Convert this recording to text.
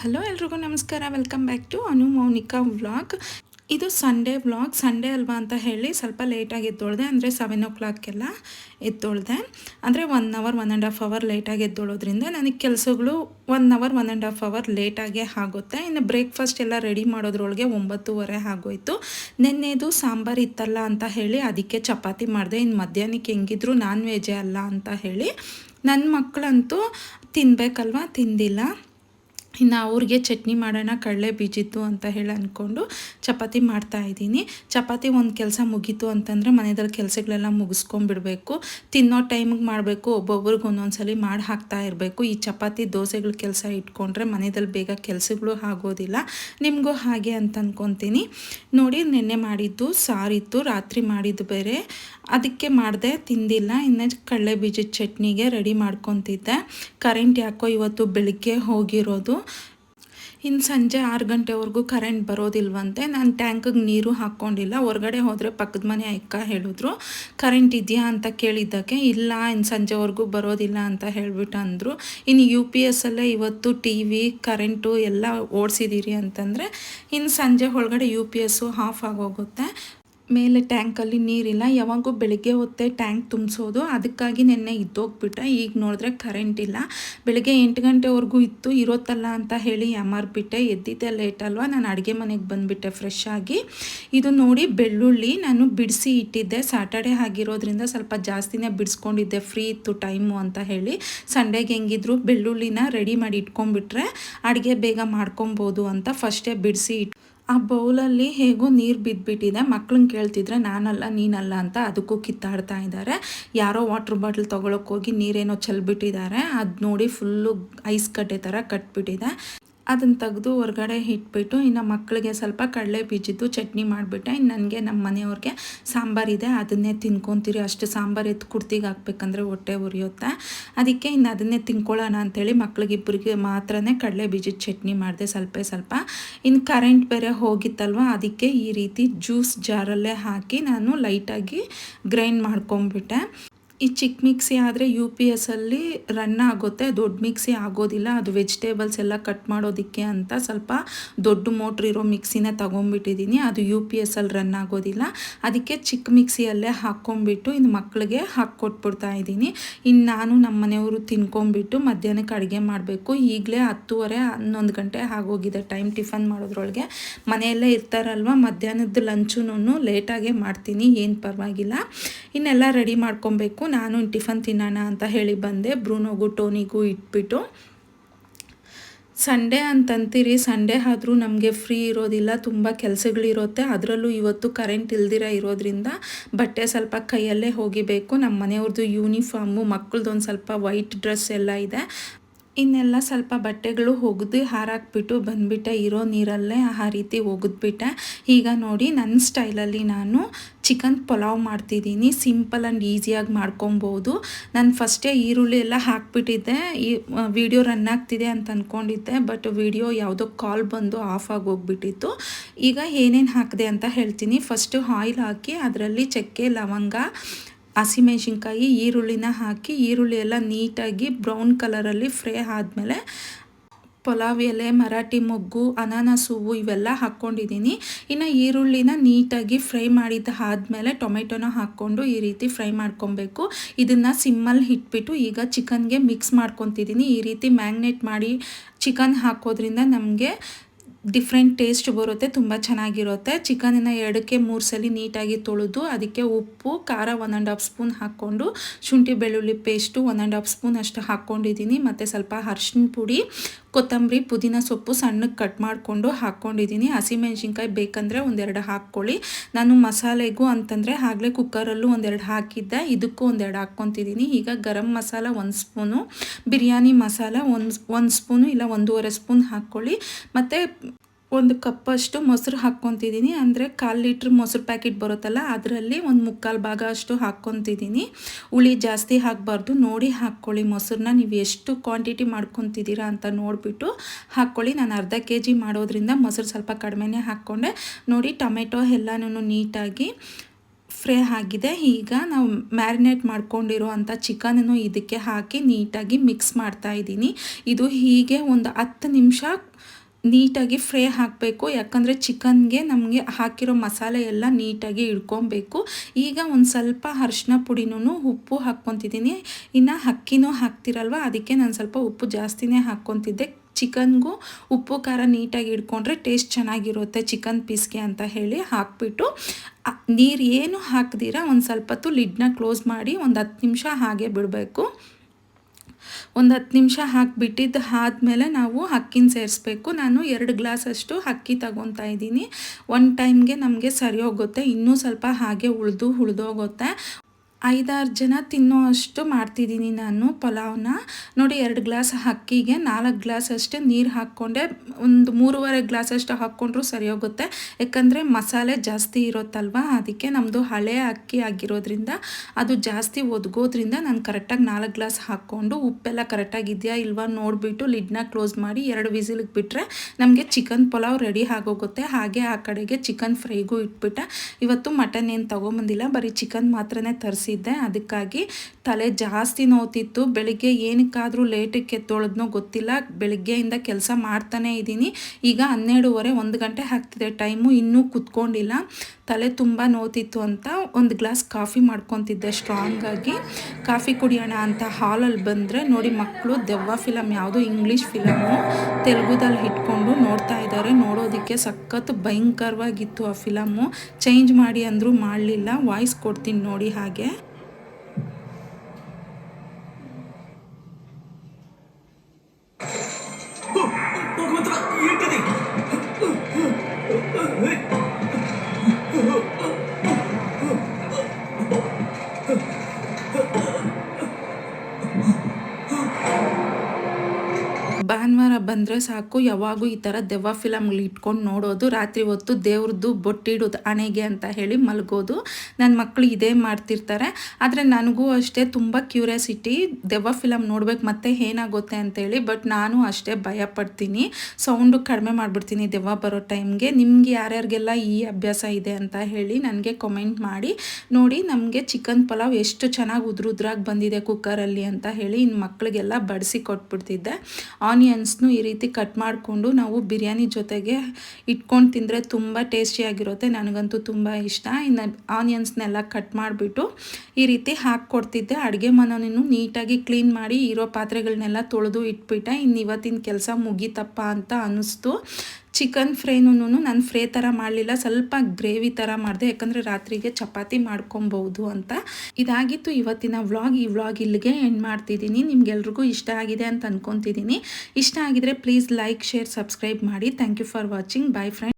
Hello ಎಲ್ರಿಗೂ ನಮಸ್ಕಾರ welcome back to Anu Mounika vlog ಇದು ಸಂಡೇ ವ್ಲಾಗ್ ಸಂಡೇ ಅಲ್ವಾ ಅಂತ ಹೇಳಿ ಸ್ವಲ್ಪ ಲೇಟಾಗಿ ಎದ್ದೊಳ್ದೆ, ಅಂದರೆ ಸೆವೆನ್ ಓ ಕ್ಲಾಕ್ಗೆಲ್ಲ ಎದ್ದೊಳ್ದೆ. ಅಂದರೆ one hour one and half hour ಲೇಟಾಗಿ ಎದ್ದೊಳೋದ್ರಿಂದ ನನಗೆ ಕೆಲಸಗಳು one hour one and half hour ಲೇಟಾಗೇ ಆಗುತ್ತೆ. ಇನ್ನು ಬ್ರೇಕ್ಫಾಸ್ಟ್ ಎಲ್ಲ ರೆಡಿ ಮಾಡೋದ್ರೊಳಗೆ ಒಂಬತ್ತುವರೆ ಆಗೋಯ್ತು. ನೆನ್ನೆದು ಸಾಂಬಾರು ಇತ್ತಲ್ಲ ಅಂತ ಹೇಳಿ ಅದಕ್ಕೆ ಚಪಾತಿ ಮಾಡಿದೆ. ಇನ್ನು ಮಧ್ಯಾಹ್ನಕ್ಕೆ ಹೆಂಗಿದ್ರು ನಾನ್ ವೆಜೇ ಅಲ್ಲ ಅಂತ ಹೇಳಿ. ನನ್ನ ಮಕ್ಕಳಂತೂ ತಿನ್ನಬೇಕಲ್ವ ತಿಂದಿಲ್ಲ. ಇನ್ನು ಅವ್ರಿಗೆ ಚಟ್ನಿ ಮಾಡೋಣ, ಕಡಲೆ ಬೀಜಿತ್ತು ಅಂತ ಹೇಳಿ ಅಂದ್ಕೊಂಡು ಚಪಾತಿ ಮಾಡ್ತಾ ಇದ್ದೀನಿ. ಚಪಾತಿ ಒಂದು ಕೆಲಸ ಮುಗೀತು ಅಂತಂದರೆ ಮನೆಯಲ್ಲಿ ಕೆಲಸಗಳೆಲ್ಲ ಮುಗಿಸ್ಕೊಂಡ್ಬಿಡ್ಬೇಕು. ತಿನ್ನೋ ಟೈಮಿಗೆ ಮಾಡಬೇಕು, ಒಬ್ಬೊಬ್ರಿಗೆ ಒಂದೊಂದ್ಸಲಿ ಮಾಡಿ ಹಾಕ್ತಾ ಇರಬೇಕು. ಈ ಚಪಾತಿ ದೋಸೆಗಳ ಕೆಲಸ ಇಟ್ಕೊಂಡ್ರೆ ಮನೆಯಲ್ಲಿ ಬೇಗ ಕೆಲಸಗಳು ಆಗೋದಿಲ್ಲ. ನಿಮಗೂ ಹಾಗೆ ಅಂತ ಅಂದ್ಕೊತೀನಿ ನೋಡಿ, ನೆನ್ನೆ ಮಾಡಿದ್ದು ಸಾರಿತ್ತು, ರಾತ್ರಿ ಮಾಡಿದ್ದು ಬೇರೆ. ಅದಕ್ಕೆ ಮಾಡಿದೆ, ತಿಂದಿಲ್ಲ. ಇನ್ನು ಕಡಲೆ ಬೀಜದ ಚಟ್ನಿಗೆ ರೆಡಿ ಮಾಡ್ಕೊತಿದ್ದೆ. ಕರೆಂಟ್ ಯಾಕೋ ಇವತ್ತು ಬೆಳಗ್ಗೆ ಹೋಗಿರೋದು. ಇನ್ನು ಸಂಜೆ ಆರು ಗಂಟೆವರೆಗೂ ಕರೆಂಟ್ ಬರೋದಿಲ್ವಂತೆ. ನಾನು ಟ್ಯಾಂಕಿಗೆ ನೀರು ಹಾಕ್ಕೊಂಡಿಲ್ಲ ಹೊರಗಡೆ ಹೋದರೆ ಪಕ್ಕದ ಮನೆ ಅಕ್ಕ ಹೇಳಿದ್ರು. ಕರೆಂಟ್ ಇದೆಯಾ? ಅಂತ ಕೇಳಿದ್ದಕ್ಕೆ, ಇಲ್ಲ ಇನ್ನು ಸಂಜೆವರೆಗೂ ಬರೋದಿಲ್ಲ, ಅಂತ ಹೇಳಿಬಿಟ್ಟು ಅಂದರು. ಇನ್ನು ಯು ಪಿ ಎಸ್ಸಲ್ಲೇ ಇವತ್ತು ಟಿ ವಿ ಕರೆಂಟು ಎಲ್ಲ ಓಡಿಸಿದ್ದೀರಿ ಅಂತಂದರೆ, ಇನ್ನು ಸಂಜೆ ಒಳಗಡೆ ಯು ಪಿ ಎಸ್ಸು ಆಫ್ ಆಗೋಗುತ್ತೆ. ಮೇಲೆ ಟ್ಯಾಂಕಲ್ಲಿ ನೀರಿಲ್ಲ ಯಾವಾಗೂ ಬೆಳಗ್ಗೆ ಹೊತ್ತೆ ಟ್ಯಾಂಕ್ ತುಂಬಿಸೋದು. ಅದಕ್ಕಾಗಿ ನಿನ್ನೆ ಇದ್ದೋಗ್ಬಿಟ್ಟೆ. ಈಗ ನೋಡಿದ್ರೆ ಕರೆಂಟ್ ಇಲ್ಲ. ಬೆಳಗ್ಗೆ ಎಂಟು ಗಂಟೆವರೆಗೂ ಇತ್ತು, ಇರೋತ್ತಲ್ಲ ಅಂತ ಹೇಳಿ ಯಾಮಾರ್ಬಿಟ್ಟೆ ಎದ್ದಿದ್ದೆ ಲೇಟ್ ಅಲ್ವಾ? ನಾನು ಅಡುಗೆ ಮನೆಗೆ ಬಂದುಬಿಟ್ಟೆ ಫ್ರೆಶ್ ಆಗಿ. ಇದು ನೋಡಿ ಬೆಳ್ಳುಳ್ಳಿ ನಾನು ಬಿಡಿಸಿ ಇಟ್ಟಿದ್ದೆ. ಸ್ಯಾಟರ್ಡೆ ಆಗಿರೋದ್ರಿಂದ ಸ್ವಲ್ಪ ಜಾಸ್ತಿನೇ ಬಿಡಿಸ್ಕೊಂಡಿದ್ದೆ. ಫ್ರೀ ಇತ್ತು ಟೈಮು ಅಂತ ಹೇಳಿ. ಸಂಡೇಗೆ ಹೆಂಗಿದ್ರು ಬೆಳ್ಳುಳ್ಳಿನ ರೆಡಿ ಮಾಡಿ ಇಟ್ಕೊಂಡ್ಬಿಟ್ರೆ ಅಡುಗೆ ಬೇಗ ಮಾಡ್ಕೊಬೋದು ಅಂತ ಫಸ್ಟೇ ಬಿಡಿಸಿ ಇಟ್ಟು ಆ ಬೌಲಲ್ಲಿ ಹೇಗೋ ನೀರು ಬಿದ್ದುಬಿಟ್ಟಿದೆ ಮಕ್ಳನ್ನ ಕೇಳ್ತಿದ್ರೆ, ನಾನಲ್ಲ, ನೀನಲ್ಲ ಅಂತ ಅದಕ್ಕೂ ಕಿತ್ತಾಡ್ತಾ ಇದ್ದಾರೆ ಯಾರೋ ವಾಟ್ರ್ ಬಾಟ್ಲ್ ತೊಗೊಳಕ್ಕೆ ಹೋಗಿ ನೀರೇನೋ ಚೆಲ್ಬಿಟ್ಟಿದ್ದಾರೆ ಅದು ನೋಡಿ ಫುಲ್ಲು ಐಸ್ ಕಟ್ಟೆ ಥರ ಕಟ್ಬಿಟ್ಟಿದೆ. ಅದನ್ನು ತೆಗೆದು ಹೊರಗಡೆ ಇಟ್ಬಿಟ್ಟು ಇನ್ನು ಮಕ್ಕಳಿಗೆ ಸ್ವಲ್ಪ ಕಡಲೆ ಬೀಜಿದ್ದು ಚಟ್ನಿ ಮಾಡಿಬಿಟ್ಟೆ. ಇನ್ನು ನನಗೆ ನಮ್ಮ ಮನೆಯವ್ರಿಗೆ ಸಾಂಬಾರಿದೆ ಅದನ್ನೇ ತಿನ್ಕೊತೀರಿ. ಅಷ್ಟು ಸಾಂಬಾರು ಎತ್ತು ಕುರ್ತಿಗೆ ಹಾಕ್ಬೇಕಂದ್ರೆ ಹೊಟ್ಟೆ ಉರಿಯುತ್ತೆ. ಅದಕ್ಕೆ ಇನ್ನು ಅದನ್ನೇ ತಿನ್ಕೊಳ್ಳೋಣ ಅಂಥೇಳಿ ಮಕ್ಳಿಗಿಬ್ಬರಿಗೆ ಮಾತ್ರನೇ ಕಡಲೆ ಬೀಜದ ಚಟ್ನಿ ಮಾಡಿದೆ ಸ್ವಲ್ಪ ಸ್ವಲ್ಪ. ಇನ್ನು ಕರೆಂಟ್ ಬೇರೆ ಹೋಗಿತ್ತಲ್ವ, ಅದಕ್ಕೆ ಈ ರೀತಿ ಜ್ಯೂಸ್ ಜಾರಲ್ಲೇ ಹಾಕಿ ನಾನು ಲೈಟಾಗಿ ಗ್ರೈಂಡ್ ಮಾಡ್ಕೊಂಬಿಟ್ಟೆ. ಈ ಚಿಕ್ಕ ಮಿಕ್ಸಿ ಆದರೆ ಯು ಪಿ ಎಸ್ಸಲ್ಲಿ ರನ್ ಆಗುತ್ತೆ. ದೊಡ್ಡ ಮಿಕ್ಸಿ ಆಗೋದಿಲ್ಲ. ಅದು ವೆಜಿಟೇಬಲ್ಸ್ ಎಲ್ಲ ಕಟ್ ಮಾಡೋದಕ್ಕೆ ಅಂತ ಸ್ವಲ್ಪ ದೊಡ್ಡ ಮೋಟ್ರ್ ಇರೋ ಮಿಕ್ಸಿನ ತೊಗೊಂಬಿಟ್ಟಿದ್ದೀನಿ ಅದು ಯು ಪಿ ಎಸ್ಸಲ್ಲಿ ರನ್ ಆಗೋದಿಲ್ಲ. ಅದಕ್ಕೆ ಚಿಕ್ಕ ಮಿಕ್ಸಿಯಲ್ಲೇ ಹಾಕ್ಕೊಂಬಿಟ್ಟು ಇನ್ನು ಮಕ್ಕಳಿಗೆ ಹಾಕ್ಕೊಟ್ಬಿಡ್ತಾ ಇದ್ದೀನಿ. ಇನ್ನು ನಾನು ನಮ್ಮ ಮನೆಯವರು ತಿನ್ಕೊಂಬಿಟ್ಟು ಮಧ್ಯಾಹ್ನಕ್ಕೆ ಅಡುಗೆ ಮಾಡಬೇಕು. ಈಗಲೇ ಹತ್ತುವರೆ, ಹನ್ನೊಂದು ಗಂಟೆ ಆಗೋಗಿದೆ ಟೈಮ್ ಟಿಫನ್ ಮಾಡೋದ್ರೊಳಗೆ. ಮನೆಯಲ್ಲೇ ಇರ್ತಾರಲ್ವ? ಮಧ್ಯಾಹ್ನದ ಲಂಚೂ ಲೇಟಾಗೆ ಮಾಡ್ತೀನಿ. ಏನು ಪರವಾಗಿಲ್ಲ. ಇನ್ನೆಲ್ಲ ರೆಡಿ ಮಾಡ್ಕೊಬೇಕು. ನಾನು ಟಿಫನ್ ತಿನ್ನೋಣ ಅಂತ ಹೇಳಿ ಬಂದೆ. ಬ್ರೂನೋಗೂ ಟೋನಿಗೂ ಇಟ್ಬಿಟ್ಟು. ಸಂಡೇ ಅಂತಂತೀರಿ, ಸಂಡೇ ಆದರೂ ನಮಗೆ ಫ್ರೀ ಇರೋದಿಲ್ಲ, ತುಂಬ ಕೆಲಸಗಳಿರುತ್ತೆ. ಅದರಲ್ಲೂ ಇವತ್ತು ಕರೆಂಟ್ ಇಲ್ದಿರ ಇರೋದ್ರಿಂದ ಬಟ್ಟೆ ಸ್ವಲ್ಪ ಕೈಯಲ್ಲೇ ಹೋಗಿಬೇಕು. ನಮ್ಮ ಮನೆಯವ್ರದ್ದು ಯೂನಿಫಾರ್ಮು ಮಕ್ಕಳದೊಂದು ಸ್ವಲ್ಪ ವೈಟ್ ಡ್ರೆಸ್ ಎಲ್ಲ ಇದೆ. ಇನ್ನೆಲ್ಲ ಸ್ವಲ್ಪ ಬಟ್ಟೆಗಳು ಒಗೆದು ಹಾರಾಕ್ಬಿಟ್ಟು ಬಂದುಬಿಟ್ಟೆ, ಇರೋ ನೀರಲ್ಲೇ ಆ ರೀತಿ ಒಗೆದ್ಬಿಟ್ಟೆ ಈಗ ನೋಡಿ ನನ್ನ ಸ್ಟೈಲಲ್ಲಿ ನಾನು ಚಿಕನ್ ಪಲಾವ್ ಮಾಡ್ತಿದ್ದೀನಿ. ಸಿಂಪಲ್ ಆ್ಯಂಡ್ ಈಸಿಯಾಗಿ ಮಾಡ್ಕೊಬೋದು. ನಾನು ಫಸ್ಟೇ ಈರುಳ್ಳಿ ಎಲ್ಲ ಹಾಕ್ಬಿಟ್ಟಿದ್ದೆ. ಈ ವಿಡಿಯೋ ರನ್ ಆಗ್ತಿದೆ ಅಂತ ಅಂದ್ಕೊಂಡಿದ್ದೆ ಬಟ್ ವಿಡಿಯೋ ಯಾವುದೋ ಕಾಲ್ ಬಂದು ಆಫ್ ಆಗಿ ಈಗ ಏನೇನು ಹಾಕಿದೆ ಅಂತ ಹೇಳ್ತೀನಿ. ಫಸ್ಟು ಆಯಿಲ್ ಹಾಕಿ, ಅದರಲ್ಲಿ ಚಕ್ಕೆ, ಲವಂಗ ಹಸಿಮೆಣ್ಸಿನ್ಕಾಯಿ, ಈರುಳ್ಳಿನ ಹಾಕಿ ಈರುಳ್ಳಿ ಎಲ್ಲ ನೀಟಾಗಿ ಬ್ರೌನ್ ಕಲರಲ್ಲಿ ಫ್ರೈ ಆದಮೇಲೆ ಪಲಾವ್ ಎಲೆ, ಮರಾಠಿ ಮೊಗ್ಗು, ಅನಾನಸ್ ಹೂವು ಇವೆಲ್ಲ ಹಾಕ್ಕೊಂಡಿದ್ದೀನಿ. ಇನ್ನು ಈರುಳ್ಳಿನ ನೀಟಾಗಿ ಫ್ರೈ ಮಾಡಿದ ಆದಮೇಲೆ ಟೊಮೆಟೊನ ಹಾಕ್ಕೊಂಡು ಈ ರೀತಿ ಫ್ರೈ ಮಾಡ್ಕೊಬೇಕು. ಇದನ್ನು ಸಿಮ್ಮಲ್ಲಿ ಇಟ್ಬಿಟ್ಟು ಈಗ ಚಿಕನ್ಗೆ ಮಿಕ್ಸ್ ಮಾಡ್ಕೊತಿದ್ದೀನಿ. ಈ ರೀತಿ ಮ್ಯಾಗ್ನೇಟ್ ಮಾಡಿ ಚಿಕನ್ ಹಾಕೋದ್ರಿಂದ ನಮಗೆ ಡಿಫ್ರೆಂಟ್ ಟೇಸ್ಟ್ ಬರುತ್ತೆ, ತುಂಬ ಚೆನ್ನಾಗಿರುತ್ತೆ. ಚಿಕನನ್ನು ಎರಡಕ್ಕೆ ಮೂರು ಸಲ ನೀಟಾಗಿ ತೊಳೆದು ಅದಕ್ಕೆ ಉಪ್ಪು, ಖಾರ ಒನ್ ಆ್ಯಂಡ್ ಹಾಫ್ ಸ್ಪೂನ್ ಹಾಕ್ಕೊಂಡು, ಶುಂಠಿ ಬೆಳ್ಳುಳ್ಳಿ paste one and half spoon ಅಷ್ಟು ಹಾಕ್ಕೊಂಡಿದ್ದೀನಿ. ಮತ್ತು ಸ್ವಲ್ಪ ಅರ್ಶಿನ ಪುಡಿ ಕೊತ್ತಂಬರಿ, ಪುದೀನ ಸೊಪ್ಪು ಸಣ್ಣಗೆ ಕಟ್ ಮಾಡಿಕೊಂಡು ಹಾಕ್ಕೊಂಡಿದ್ದೀನಿ ಹಸಿಮೆಣ್ಸಿನ್ಕಾಯಿ ಬೇಕಂದರೆ ಒಂದೆರಡು ಹಾಕ್ಕೊಳ್ಳಿ. ನಾನು ಮಸಾಲೆಗೂ ಅಂತಂದರೆ ಆಗಲೇ ಕುಕ್ಕರಲ್ಲೂ ಒಂದೆರಡು ಹಾಕಿದ್ದೆ. ಇದಕ್ಕೂ ಒಂದೆರಡು ಹಾಕ್ಕೊತಿದ್ದೀನಿ ಈಗ ಗರಂ ಮಸಾಲ ಒಂದು ಸ್ಪೂನು, ಬಿರಿಯಾನಿ ಮಸಾಲ ಒಂದು ಒಂದು ಸ್ಪೂನು ಇಲ್ಲ ಒಂದೂವರೆ ಸ್ಪೂನ್ ಹಾಕ್ಕೊಳ್ಳಿ. ಮತ್ತು ಒಂದು ಕಪ್ಪಷ್ಟು ಮೊಸರು ಹಾಕ್ಕೊತಿದ್ದೀನಿ. ಅಂದರೆ ಕಾಲು ಲೀಟ್ರ್ ಮೊಸರು ಪ್ಯಾಕೆಟ್ ಬರುತ್ತಲ್ಲ, ಅದರಲ್ಲಿ ಒಂದು ಮುಕ್ಕಾಲು ಭಾಗ ಅಷ್ಟು ಹಾಕ್ಕೊತಿದ್ದೀನಿ. ಹುಳಿ ಜಾಸ್ತಿ ಹಾಕಬಾರ್ದು. ನೋಡಿ ಹಾಕ್ಕೊಳ್ಳಿ ಮೊಸರನ್ನ. ನೀವು ಎಷ್ಟು ಕ್ವಾಂಟಿಟಿ ಮಾಡ್ಕೊತಿದ್ದೀರಾ ಅಂತ ನೋಡಿಬಿಟ್ಟು ಹಾಕ್ಕೊಳ್ಳಿ. ನಾನು ಅರ್ಧ ಕೆ ಜಿ ಮಾಡೋದ್ರಿಂದ ಮೊಸರು ಸ್ವಲ್ಪ ಕಡಿಮೆನೇ ಹಾಕ್ಕೊಂಡೆ. ನೋಡಿ ಟೊಮೆಟೊ ಎಲ್ಲನೂ ನೀಟಾಗಿ ಫ್ರೈ ಆಗಿದೆ. ಈಗ ನಾವು ಮ್ಯಾರಿನೇಟ್ ಮಾಡ್ಕೊಂಡಿರೋ ಅಂಥ ಚಿಕನನ್ನು ಇದಕ್ಕೆ ಹಾಕಿ ನೀಟಾಗಿ ಮಿಕ್ಸ್ ಮಾಡ್ತಾ ಇದ್ದೀನಿ. ಇದು ಹೀಗೆ ಒಂದು ಹತ್ತು ನಿಮಿಷ ನೀಟಾಗಿ ಫ್ರೈ ಹಾಕಬೇಕು. ಯಾಕಂದರೆ ಚಿಕನ್ಗೆ ನಮಗೆ ಹಾಕಿರೋ ಮಸಾಲೆ ಎಲ್ಲ ನೀಟಾಗಿ ಇಡ್ಕೊಬೇಕು ಈಗ ಒಂದು ಸ್ವಲ್ಪ ಅರಿಶಿನ ಪುಡಿನೂ ಉಪ್ಪು ಹಾಕ್ಕೊತಿದ್ದೀನಿ. ಇನ್ನು ಅಕ್ಕಿನೂ ಹಾಕ್ತಿರಲ್ವ? ಅದಕ್ಕೆ ನಾನು ಸ್ವಲ್ಪ ಉಪ್ಪು ಜಾಸ್ತಿನೇ ಹಾಕ್ಕೊತಿದ್ದೆ. ಚಿಕನ್ಗೂ ಉಪ್ಪು ಖಾರ ನೀಟಾಗಿ ಇಡ್ಕೊಂಡ್ರೆ ಟೇಸ್ಟ್ ಚೆನ್ನಾಗಿರುತ್ತೆ ಚಿಕನ್ ಪೀಸ್ಗೆ ಅಂತ ಹೇಳಿ ಹಾಕ್ಬಿಟ್ಟು. ನೀರು ಏನು ಹಾಕ್ದಿರ ಒಂದು ಸ್ವಲ್ಪ ಹೊತ್ತು ಲಿಡ್ನ ಕ್ಲೋಸ್ ಮಾಡಿ ಒಂದು ಹತ್ತು ನಿಮಿಷ ಹಾಗೆ ಬಿಡಬೇಕು. ಒಂದು ಹತ್ತು ನಿಮಿಷ ಹಾಕಿಬಿಟ್ಟಿದ್ದು ಆದಮೇಲೆ ನಾವು ಅಕ್ಕಿನ ಸೇರಿಸ್ಬೇಕು. ನಾನು ಎರಡು ಗ್ಲಾಸಷ್ಟು ಅಕ್ಕಿ ತಗೊತಾ ಇದ್ದೀನಿ. ಒನ್ ಟೈಮ್ಗೆ ನಮಗೆ ಸರಿ ಹೋಗುತ್ತೆ. ಇನ್ನೂ ಸ್ವಲ್ಪ ಹಾಗೆ ಉಳಿದು, ಉಳಿದೋಗುತ್ತೆ. ಐದಾರು ಜನ ತಿನ್ನೋ ಅಷ್ಟು ಮಾಡ್ತಿದ್ದೀನಿ ನಾನು ಪಲಾವ್ನ. ನೋಡಿ, ಎರಡು ಗ್ಲಾಸ್ ಅಕ್ಕಿಗೆ ನಾಲ್ಕು ಗ್ಲಾಸ್ ಅಷ್ಟೇ ನೀರು ಹಾಕ್ಕೊಂಡೆ. ಒಂದು ಮೂರುವರೆ ಗ್ಲಾಸ್ ಅಷ್ಟು ಹಾಕ್ಕೊಂಡ್ರೂ ಸರಿ ಹೋಗುತ್ತೆ. ಯಾಕಂದರೆ ಮಸಾಲೆ ಜಾಸ್ತಿ ಇರುತ್ತಲ್ವ? ಅದಕ್ಕೆ ನಮ್ಮದು ಹಳೆ ಅಕ್ಕಿ ಆಗಿರೋದ್ರಿಂದ ಅದು ಜಾಸ್ತಿ ಒದಗೋದ್ರಿಂದ ನಾನು ಕರೆಕ್ಟಾಗಿ ನಾಲ್ಕು ಗ್ಲಾಸ್ ಹಾಕ್ಕೊಂಡು ಉಪ್ಪೆಲ್ಲ ಕರೆಕ್ಟಾಗಿ ಇದೆಯಾ ಇಲ್ವಾ ನೋಡಿಬಿಟ್ಟು ಲಿಡ್ನ ಕ್ಲೋಸ್ ಮಾಡಿ ಎರಡು ವಿಸಿಲಿಗೆ ಬಿಟ್ಟರೆ ನಮಗೆ ಚಿಕನ್ ಪಲಾವ್ ರೆಡಿ ಆಗೋಗುತ್ತೆ. ಹಾಗೆ ಆ ಕಡೆಗೆ ಚಿಕನ್ ಫ್ರೈಗೂ ಇಟ್ಬಿಟ್ಟೆ. ಇವತ್ತು ಮಟನ್ ಏನು ತೊಗೊಂಬಂದಿಲ್ಲ. ಬರೀ ಚಿಕನ್ ಮಾತ್ರನೇ ತರಿಸಿ ಇದ್ದೆ ಅದಕ್ಕಾಗಿ ತಲೆ ಜಾಸ್ತಿ ನೋತಿತ್ತು ಬೆಳಿಗ್ಗೆ ಏನಕ್ಕಾದರೂ ಲೇಟಿಗೆ ಕೆತ್ತೊಳದ್ನೋ ಗೊತ್ತಿಲ್ಲ. ಬೆಳಿಗ್ಗೆಯಿಂದ ಕೆಲಸ ಮಾಡ್ತಾನೇ ಇದ್ದೀನಿ. ಈಗ ಹನ್ನೆರಡೂವರೆ, ಒಂದು ಗಂಟೆ ಆಗ್ತಿದೆ ಟೈಮು. ಇನ್ನೂ ಕುತ್ಕೊಂಡಿಲ್ಲ. ತಲೆ ತುಂಬ ನೋತಿತ್ತು ಅಂತ ಒಂದು ಗ್ಲಾಸ್ ಕಾಫಿ ಮಾಡ್ಕೊತಿದ್ದೆ ಸ್ಟ್ರಾಂಗಾಗಿ ಕಾಫಿ ಕುಡಿಯೋಣ ಅಂತ ಹಾಲಲ್ಲಿ ಬಂದರೆ ನೋಡಿ ಮಕ್ಕಳು ದೆವ್ವ ಫಿಲಮ್ ಯಾವುದು ಇಂಗ್ಲೀಷ್ ಫಿಲಮು ತೆಲುಗುದಲ್ಲಿ ಇಟ್ಕೊಂಡು ನೋಡ್ತಾ ಇದ್ದಾರೆ ನೋಡೋದಕ್ಕೆ ಸಖತ್ ಭಯಂಕರವಾಗಿತ್ತು ಆ ಫಿಲಮು ಚೇಂಜ್ ಮಾಡಿ ಅಂದರೂ ಮಾಡಲಿಲ್ಲ. ವಾಯ್ಸ್ ಕೊಡ್ತೀನಿ ನೋಡಿ ಹಾಗೆ. ಬಂದರೆ ಸಾಕು, ಯಾವಾಗೂ ಈ ಥರ ದೆವ್ವ ಫಿಲಮ್ಗಳು ಇಟ್ಕೊಂಡು ನೋಡೋದು. ರಾತ್ರಿ ಹೊತ್ತು ದೇವ್ರದ್ದು ಬೊಟ್ಟಿಡೋದು ಹಣೆಗೆ ಅಂತ ಹೇಳಿ ಮಲಗೋದು. ನನ್ನ ಮಕ್ಕಳು ಇದೇ ಮಾಡ್ತಿರ್ತಾರೆ. ಆದರೆ ನನಗೂ ಅಷ್ಟೇ ತುಂಬ ಕ್ಯೂರಿಯಾಸಿಟಿ ದೆವ್ವ ಫಿಲಮ್ ನೋಡ್ಬೇಕು ಮತ್ತೆ ಏನಾಗುತ್ತೆ ಅಂತೇಳಿ ಬಟ್ ನಾನು ಅಷ್ಟೇ ಭಯ ಪಡ್ತೀನಿ. ಸೌಂಡು ಕಡಿಮೆ ಮಾಡಿಬಿಡ್ತೀನಿ ದೆವ್ವ ಬರೋ ಟೈಮ್ಗೆ ನಿಮ್ಗೆ ಯಾರ್ಯಾರಿಗೆಲ್ಲ ಈ ಅಭ್ಯಾಸ ಇದೆ ಅಂತ ಹೇಳಿ ನನಗೆ ಕಮೆಂಟ್ ಮಾಡಿ. ನೋಡಿ, ನಮಗೆ ಚಿಕನ್ ಪಲಾವ್ ಎಷ್ಟು ಚೆನ್ನಾಗಿ ಉದ್ರುದ್ರಾಗಿ ಬಂದಿದೆ ಕುಕ್ಕರಲ್ಲಿ ಅಂತ ಹೇಳಿ ಇನ್ನು ಮಕ್ಕಳಿಗೆಲ್ಲ ಬಡಿಸಿ ಕೊಟ್ಬಿಡ್ತಿದ್ದೆ. ಆನಿಯನ್ಸ್ನು ಈ ರೀತಿ ಕಟ್ ಮಾಡಿಕೊಂಡು ನಾವು ಬಿರಿಯಾನಿ ಜೊತೆಗೆ ಇಟ್ಕೊಂಡು ತಿಂದರೆ ತುಂಬ ಟೇಸ್ಟಿಯಾಗಿರುತ್ತೆ ನನಗಂತೂ ತುಂಬ ಇಷ್ಟ. ಇನ್ನು ಆನಿಯನ್ಸ್ನೆಲ್ಲ ಕಟ್ ಮಾಡಿಬಿಟ್ಟು ಈ ರೀತಿ ಹಾಕ್ಕೊಡ್ತಿದ್ದೆ. ಅಡುಗೆ ಮನೆಯನ್ನು ನೀಟಾಗಿ ಕ್ಲೀನ್ ಮಾಡಿ ಇರೋ ಪಾತ್ರೆಗಳನ್ನೆಲ್ಲ ತೊಳೆದು ಇಟ್ಬಿಟ್ಟೆ. ಇನ್ನು ಇವತ್ತಿನ ಕೆಲಸ ಮುಗಿತಪ್ಪ ಅಂತ ಅನ್ನಿಸ್ತು ಚಿಕನ್ ಫ್ರೈನೂ ನಾನು ಫ್ರೈ ಥರ ಮಾಡಲಿಲ್ಲ. ಸ್ವಲ್ಪ ಗ್ರೇವಿ ಥರ ಮಾಡಿದೆ. ಯಾಕಂದರೆ ರಾತ್ರಿಗೆ ಚಪಾತಿ ಮಾಡ್ಕೊಬೋದು ಅಂತ. ಇದಾಗಿತ್ತು ಇವತ್ತಿನ ವ್ಲಾಗ್. ಈ ವ್ಲಾಗ್ ಇಲ್ಲಿಗೆ ಎಂಡ್ ಮಾಡ್ತಿದ್ದೀನಿ. ನಿಮ್ಗೆಲ್ರಿಗೂ ಇಷ್ಟ ಆಗಿದೆ ಅಂತ ಅಂದ್ಕೊತಿದ್ದೀನಿ ಇಷ್ಟ ಆಗಿದ್ರೆ ಪ್ಲೀಸ್ ಲೈಕ್, ಶೇರ್, ಸಬ್ಸ್ಕ್ರೈಬ್ ಮಾಡಿ. Thank you for watching. Bye friend